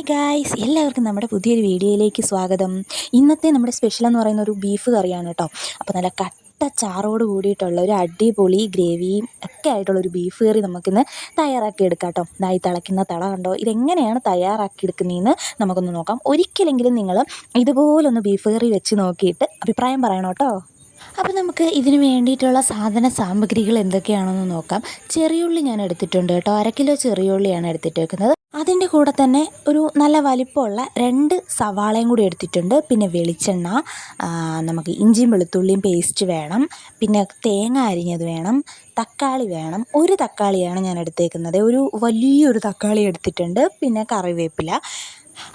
Hi guys എല്ലാവർക്കും നമ്മുടെ പുതിയൊരു വീഡിയോയിലേക്ക് സ്വാഗതം. ഇന്നത്തെ നമ്മുടെ സ്പെഷ്യൽ എന്ന് പറയുന്ന ഒരു ബീഫ് കറിയാണ് കേട്ടോ. അപ്പോൾ നല്ല കട്ട ചാറോട് കൂടിയിട്ടുള്ള ഒരു അടിപൊളി ഗ്രേവിയും ഒക്കെ ആയിട്ടുള്ള ഒരു ബീഫ് കറി നമുക്കിന്ന് തയ്യാറാക്കി എടുക്കാം കേട്ടോ. ഇതായി തിളയ്ക്കുന്ന തള കണ്ടോ? ഇതെങ്ങനെയാണ് തയ്യാറാക്കി എടുക്കുന്നതെന്ന് നമുക്കൊന്ന് നോക്കാം. ഒരിക്കലെങ്കിലും നിങ്ങൾ ഇതുപോലൊന്ന് ബീഫ് കറി വെച്ച് നോക്കിയിട്ട് അഭിപ്രായം പറയണം കേട്ടോ. അപ്പോൾ നമുക്ക് ഇതിന് വേണ്ടിയിട്ടുള്ള സാധന സാമഗ്രികൾ എന്തൊക്കെയാണെന്ന് നോക്കാം. ചെറിയുള്ളി ഞാൻ എടുത്തിട്ടുണ്ട് കേട്ടോ. അര കിലോ ചെറിയുള്ളിയാണ് എടുത്തിട്ടേക്കുന്നത്. അതിന്റെ കൂടെ തന്നെ ഒരു നല്ല വലിപ്പമുള്ള രണ്ട് സവാളയും കൂടി എടുത്തിട്ടുണ്ട്. പിന്നെ വെളിച്ചെണ്ണ നമുക്ക് ഇഞ്ചിയും വെളുത്തുള്ളിയും പേസ്റ്റ് വേണം. പിന്നെ തേങ്ങ അരിഞ്ഞത് വേണം. തക്കാളി വേണം. ഒരു തക്കാളിയാണ് ഞാൻ എടുത്തേക്കുന്നത്. ഒരു വലിയൊരു തക്കാളി എടുത്തിട്ടുണ്ട്. പിന്നെ കറിവേപ്പില.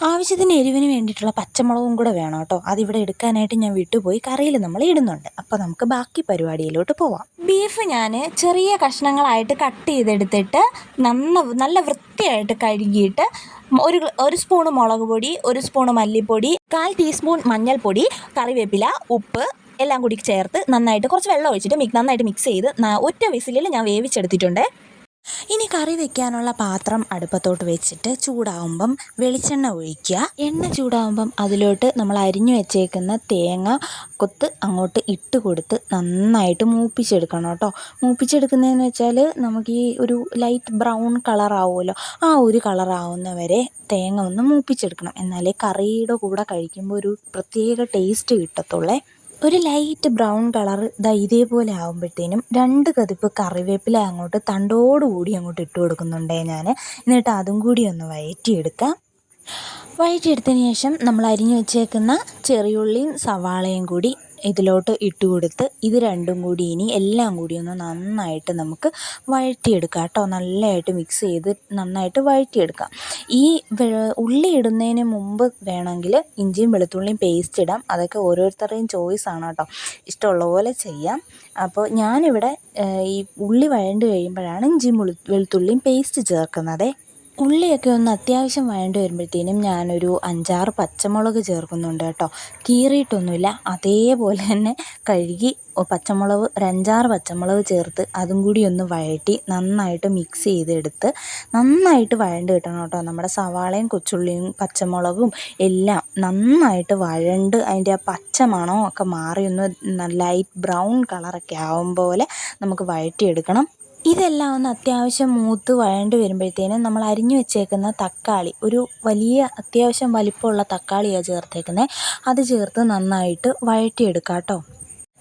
ആവശ്യത്തിന് എരിവിന് വേണ്ടിയിട്ടുള്ള പച്ചമുളകും കൂടെ വേണം കേട്ടോ. അതിവിടെ എടുക്കാനായിട്ട് ഞാൻ വിട്ടുപോയി. കറിയിൽ നമ്മൾ ഇടുന്നുണ്ട്. അപ്പോൾ നമുക്ക് ബാക്കി പരിപാടിയിലോട്ട് പോവാം. ബീഫ് ഞാൻ ചെറിയ കഷ്ണങ്ങളായിട്ട് കട്ട് ചെയ്തെടുത്തിട്ട് നന്ന നല്ല വൃത്തിയായിട്ട് കഴുകിയിട്ട് ഒരു ഒരു സ്പൂണ് മുളക് പൊടി ഒരു സ്പൂൺ മല്ലിപ്പൊടി കാൽ ടീസ്പൂൺ മഞ്ഞൾപ്പൊടി കറിവേപ്പില ഉപ്പ് എല്ലാം കൂടി ചേർത്ത് നന്നായിട്ട് കുറച്ച് വെള്ളം ഒഴിച്ചിട്ട് നന്നായിട്ട് മിക്സ് ചെയ്ത് ഒറ്റ വിസിലിൽ ഞാൻ വേവിച്ചെടുത്തിട്ടുണ്ട്. ഇനി കറി വെക്കാനുള്ള പാത്രം അടുപ്പത്തോട്ട് വെച്ചിട്ട് ചൂടാവുമ്പം വെളിച്ചെണ്ണ ഒഴിക്കുക. എണ്ണ ചൂടാവുമ്പം അതിലോട്ട് നമ്മൾ അരിഞ്ഞു വെച്ചേക്കുന്ന തേങ്ങ കൊത്ത് അങ്ങോട്ട് ഇട്ട് കൊടുത്ത് നന്നായിട്ട് മൂപ്പിച്ചെടുക്കണം കേട്ടോ. മൂപ്പിച്ചെടുക്കുന്നതെന്ന് വെച്ചാൽ നമുക്ക് ഈ ഒരു ലൈറ്റ് ബ്രൗൺ കളർ ആവുമല്ലോ. ആ ഒരു കളർ ആവുന്നവരെ തേങ്ങ ഒന്ന് മൂപ്പിച്ചെടുക്കണം. എന്നാലേ കറിയുടെ കൂടെ കഴിക്കുമ്പോൾ ഒരു പ്രത്യേക ടേസ്റ്റ് കിട്ടത്തുള്ളേ. ഒരു ലൈറ്റ് ബ്രൗൺ കളർ ഇതാ ഇതേപോലെ ആകുമ്പോഴത്തേനും രണ്ട് കതിപ്പ് കറിവേപ്പില അങ്ങോട്ട് തണ്ടോടുകൂടി അങ്ങോട്ട് ഇട്ട് കൊടുക്കുന്നുണ്ടേ ഞാൻ എന്നിട്ട് അതും കൂടി ഒന്ന് വയറ്റിയെടുക്കാം. വഴറ്റിയെടുത്തതിന് ശേഷം നമ്മൾ അരിഞ്ഞു വെച്ചേക്കുന്ന ചെറിയുള്ളിയും സവാളയും കൂടി ഇതിലോട്ട് ഇട്ട് കൊടുത്ത് ഇത് രണ്ടും കൂടി ഇനി എല്ലാം കൂടി ഒന്ന് നന്നായിട്ട് നമുക്ക് വഴറ്റിയെടുക്കാം കേട്ടോ നല്ലതായിട്ട് മിക്സ് ചെയ്ത് നന്നായിട്ട് വഴറ്റിയെടുക്കാം. ഈ ഉള്ളി ഇടുന്നതിന് മുമ്പ് വേണമെങ്കിൽ ഇഞ്ചിയും വെളുത്തുള്ളിയും പേസ്റ്റ് ഇടാം. അതൊക്കെ ഓരോരുത്തരുടെയും ചോയ്സ് ആണ് കേട്ടോ. ഇഷ്ടമുള്ള പോലെ ചെയ്യാം. അപ്പോൾ ഞാനിവിടെ ഈ ഉള്ളി വഴണ്ട് കഴിയുമ്പോഴാണ് ഇഞ്ചിയും വെളുത്തുള്ളിയും പേസ്റ്റ് ചേർക്കുന്നത്. ഉള്ളിയൊക്കെ ഒന്ന് അത്യാവശ്യം വഴണ്ട് വരുമ്പോഴത്തേനും ഞാനൊരു അഞ്ചാറ് പച്ചമുളക് ചേർക്കുന്നുണ്ട് കേട്ടോ. കീറിയിട്ടൊന്നുമില്ല. അതേപോലെ തന്നെ കഴുകി പച്ചമുളക് ഒരു അഞ്ചാറ് പച്ചമുളക് ചേർത്ത് അതും കൂടി ഒന്ന് വഴറ്റി നന്നായിട്ട് മിക്സ് ചെയ്തെടുത്ത് നന്നായിട്ട് വഴണ്ട് കിട്ടണം കേട്ടോ. നമ്മുടെ സവാളയും കൊച്ചുള്ളിയും പച്ചമുളകും എല്ലാം നന്നായിട്ട് വഴണ്ട് അതിന്റെ ആ പച്ചമണമൊക്കെ മാറി ഒന്ന് ലൈറ്റ് ബ്രൗൺ കളറൊക്കെ ആവും പോലെ നമുക്ക് വഴറ്റിയെടുക്കണം. ഇതെല്ലാം ഒന്ന് അത്യാവശ്യം മൂത്ത് വഴണ്ട് വരുമ്പോഴത്തേനും നമ്മൾ അരിഞ്ഞു വെച്ചേക്കുന്ന തക്കാളി ഒരു വലിയ അത്യാവശ്യം വലിപ്പമുള്ള തക്കാളിയാണ് ചേർത്തേക്കുന്നത് അത് ചേർത്ത് നന്നായിട്ട് വഴറ്റിയെടുക്കാം കേട്ടോ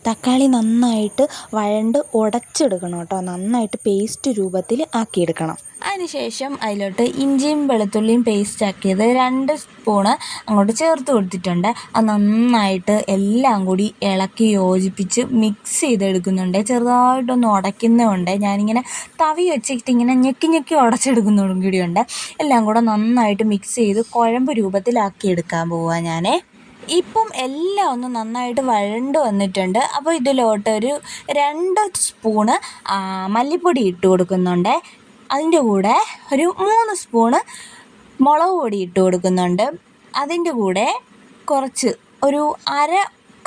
തക്കാളി നന്നായിട്ട് വഴണ്ട് ഉടച്ചെടുക്കണം കേട്ടോ. നന്നായിട്ട് പേസ്റ്റ് രൂപത്തിൽ ആക്കിയെടുക്കണം. അതിനുശേഷം അതിലോട്ട് ഇഞ്ചിയും വെളുത്തുള്ളിയും പേസ്റ്റ് ആക്കിയത് രണ്ട് സ്പൂണ് അങ്ങോട്ട് ചേർത്ത് കൊടുത്തിട്ടുണ്ട്. അത് നന്നായിട്ട് എല്ലാം കൂടി ഇളക്കി യോജിപ്പിച്ച് മിക്സ് ചെയ്തെടുക്കുന്നുണ്ട്. ചെറുതായിട്ടൊന്ന് ഉടയ്ക്കുന്നുണ്ട് ഞാനിങ്ങനെ തവി വെച്ചിട്ട് ഇങ്ങനെ ഞെക്കി ഞെക്കി ഉടച്ചെടുക്കുന്നതും കൂടിയുണ്ട്. എല്ലാം കൂടെ നന്നായിട്ട് മിക്സ് ചെയ്ത് കുഴമ്പ് രൂപത്തിലാക്കി എടുക്കാൻ പോവാ ഞാനേ. ഇപ്പം എല്ലാം ഒന്ന് നന്നായിട്ട് വഴണ്ട് വന്നിട്ടുണ്ട്. അപ്പോൾ ഇതിലോട്ടൊരു രണ്ട് സ്പൂണ് മല്ലിപ്പൊടി ഇട്ട് കൊടുക്കുന്നുണ്ട്. അതിന്റെ കൂടെ ഒരു മൂന്ന് സ്പൂണ് മുളക് പൊടി ഇട്ട് കൊടുക്കുന്നുണ്ട്. അതിന്റെ കൂടെ കുറച്ച് ഒരു അര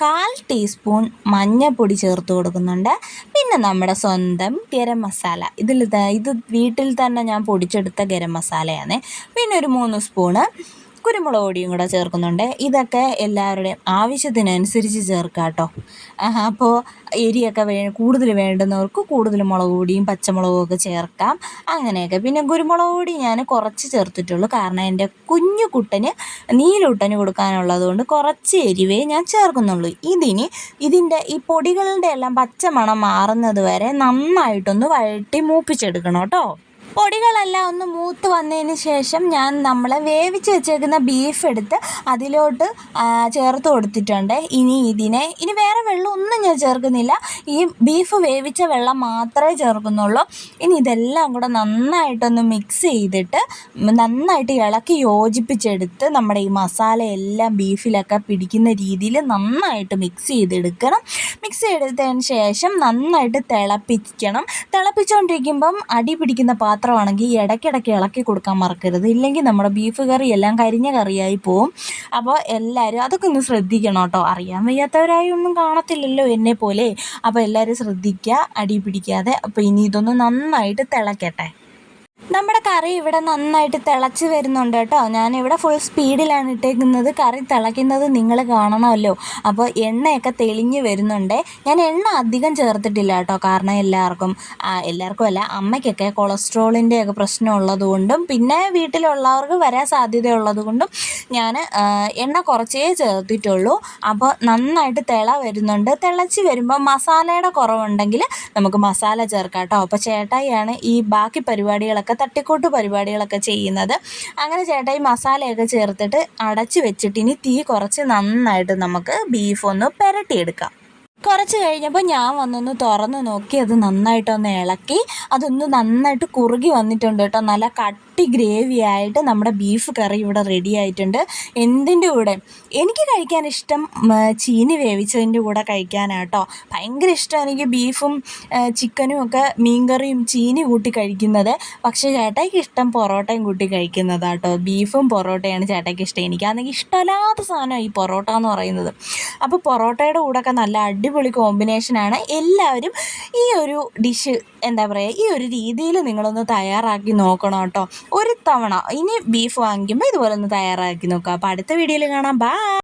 കാൽ ടീസ്പൂൺ മഞ്ഞൾപ്പൊടി ചേർത്ത് കൊടുക്കുന്നുണ്ട്. പിന്നെ നമ്മുടെ സ്വന്തം ഗരം മസാല. ഇതിൽ ഇത് വീട്ടിൽ തന്നെ ഞാൻ പൊടിച്ചെടുത്ത ഗരം മസാലയാണ്. പിന്നെ ഒരു മൂന്ന് സ്പൂണ് കുരുമുളക് പൊടിയും കൂടെ ചേർക്കുന്നുണ്ട്. ഇതൊക്കെ എല്ലാവരുടെയും ആവശ്യത്തിനനുസരിച്ച് ചേർക്കാം കേട്ടോ അപ്പോൾ എരിയൊക്കെ വേ കൂടുതൽ വേണ്ടുന്നവർക്ക് കൂടുതൽ മുളക് പൊടിയും പച്ചമുളകും ഒക്കെ ചേർക്കാം. അങ്ങനെയൊക്കെ. പിന്നെ കുരുമുളക് പൊടി ഞാൻ കുറച്ച് ചേർത്തിട്ടുള്ളൂ. കാരണം എന്റെ കുഞ്ഞു കുട്ടന് നീലൂട്ടന് കൊടുക്കാനുള്ളത് കൊണ്ട് കുറച്ച് എരിവേ ഞാൻ ചേർക്കുന്നുള്ളൂ. ഇതിന് ഇതിന്റെ ഈ പൊടികളുടെ എല്ലാം പച്ചമണം മാറുന്നത് വരെ നന്നായിട്ടൊന്ന് വഴട്ടി മൂപ്പിച്ചെടുക്കണം കേട്ടോ പൊടികളെല്ലാം ഒന്ന് മൂത്ത് വന്നതിന് ശേഷം ഞാൻ നമ്മൾ വേവിച്ച് വെച്ചേക്കുന്ന ബീഫ് എടുത്ത് അതിലോട്ട് ചേർത്ത് കൊടുത്തിട്ടുണ്ട്. ഇനി ഇതിനെ ഇനി വേറെ വെള്ളം ഒന്നും ഞാൻ ചേർക്കുന്നില്ല. ഈ ബീഫ് വേവിച്ച വെള്ളം മാത്രമേ ചേർക്കുന്നുള്ളൂ. ഇനി ഇതെല്ലാം കൂടെ നന്നായിട്ടൊന്ന് മിക്സ് ചെയ്തിട്ട് നന്നായിട്ട് ഇളക്കി യോജിപ്പിച്ചെടുത്ത് നമ്മുടെ ഈ മസാല എല്ലാം ബീഫിലൊക്കെ പിടിക്കുന്ന രീതിയിൽ നന്നായിട്ട് മിക്സ് ചെയ്തെടുക്കണം. മിക്സ് ചെയ്തെടുത്തതിന് ശേഷം നന്നായിട്ട് തിളപ്പിക്കണം. തിളപ്പിച്ചുകൊണ്ടിരിക്കുമ്പം അടി പിടിക്കുന്ന പാത്രമാണെങ്കിൽ ഇടയ്ക്കിടയ്ക്ക് ഇളക്കി കൊടുക്കാൻ മറക്കരുത്. ഇല്ലെങ്കിൽ നമ്മുടെ ബീഫ് കറി എല്ലാം കരിഞ്ഞ കറിയായി പോവും. അപ്പോൾ എല്ലാവരും അതൊക്കെ ഒന്ന് ശ്രദ്ധിക്കണം കേട്ടോ. അറിയാൻ വയ്യാത്തവരായി ഒന്നും കാണത്തില്ലല്ലോ എന്നെ പോലെ. അപ്പോൾ എല്ലാവരും ശ്രദ്ധിക്കുക അടി പിടിക്കാതെ. അപ്പോൾ ഇനി ഇതൊന്ന് നന്നായിട്ട് തിളക്കട്ടെ. നമ്മുടെ കറി ഇവിടെ നന്നായിട്ട് തിളച്ച് വരുന്നുണ്ട് കേട്ടോ. ഇവിടെ ഫുൾ സ്പീഡിലാണ് ഇട്ടേക്കുന്നത്. കറി തിളയ്ക്കുന്നത് നിങ്ങൾ കാണണമല്ലോ. അപ്പോൾ എണ്ണയൊക്കെ തെളിഞ്ഞ് വരുന്നുണ്ട്. ഞാൻ എണ്ണ അധികം ചേർത്തിട്ടില്ല കേട്ടോ. കാരണം എല്ലാവർക്കും എല്ലാവർക്കും അല്ല അമ്മയ്ക്കൊക്കെ കൊളസ്ട്രോളിന്റെ ഒക്കെ പ്രശ്നം ഉള്ളതുകൊണ്ടും പിന്നെ വീട്ടിലുള്ളവർക്ക് വരാൻ സാധ്യതയുള്ളത് കൊണ്ടും ഞാൻ എണ്ണ കുറച്ചേ ചേർത്തിട്ടുള്ളൂ. അപ്പോൾ നന്നായിട്ട് തിള വരുന്നുണ്ട്. തിളച്ച് വരുമ്പോൾ മസാലയുടെ കുറവുണ്ടെങ്കിൽ നമുക്ക് മസാല ചേർക്കാം കേട്ടോ. അപ്പോൾ ചേട്ടായിയാണ് ഈ ബാക്കി പരിപാടികളൊക്കെ തട്ടിക്കൂട്ട് പരിപാടികളൊക്കെ ചെയ്യുന്നത്. അങ്ങനെ ചേട്ടായി മസാലയൊക്കെ ചേർത്തിട്ട് അടച്ച് വെച്ചിട്ട് ഇനി തീ കുറച്ച് നന്നായിട്ട് നമുക്ക് ബീഫ് ഒന്ന് പുരട്ടിയെടുക്കാം. കുറച്ച് കഴിഞ്ഞപ്പോൾ ഞാൻ വന്നൊന്ന് തുറന്ന് നോക്കി അത് നന്നായിട്ടൊന്ന് ഇളക്കി അതൊന്ന് നന്നായിട്ട് കുറുകി വന്നിട്ടുണ്ട് കേട്ടോ. നല്ല കട്ടി ഗ്രേവി ആയിട്ട് നമ്മുടെ ബീഫ് കറി ഇവിടെ റെഡി ആയിട്ടുണ്ട്. എന്തിന്റെ കൂടെ? എനിക്ക് കഴിക്കാൻ ഇഷ്ടം ചീനി വേവിച്ചതിന്റെ കൂടെ കഴിക്കാനാട്ടോ ഭയങ്കര ഇഷ്ടം എനിക്ക് ബീഫും ചിക്കനും ഒക്കെ മീൻകറിയും ചീനി കൂട്ടി കഴിക്കുന്നത്. പക്ഷേ ചേട്ടയ്ക്ക് ഇഷ്ടം പൊറോട്ടയും കൂട്ടി കഴിക്കുന്നതാട്ടോ ബീഫും പൊറോട്ടയാണ് ചേട്ടയ്ക്ക് ഇഷ്ടം. എനിക്കാണെങ്കിൽ ഇഷ്ടമല്ലാത്ത സാധനമാണ് ഈ പൊറോട്ട എന്ന് പറയുന്നത്. അപ്പോൾ പൊറോട്ടയുടെ കൂടെയൊക്കെ നല്ല അടിപൊളി കോമ്പിനേഷനാണ് എല്ലാവരും ഈ ഒരു ഡിഷ് എന്താ പറയുക ഈ ഒരു രീതിയിൽ നിങ്ങളൊന്ന് തയ്യാറാക്കി നോക്കണം കേട്ടോ. ഒരു തവണ ഇനി ബീഫ് വാങ്ങിക്കുമ്പോൾ ഇതുപോലെ ഒന്ന് തയ്യാറാക്കി നോക്കുക അപ്പോൾ അടുത്ത വീഡിയോയിൽ കാണാം. ബൈ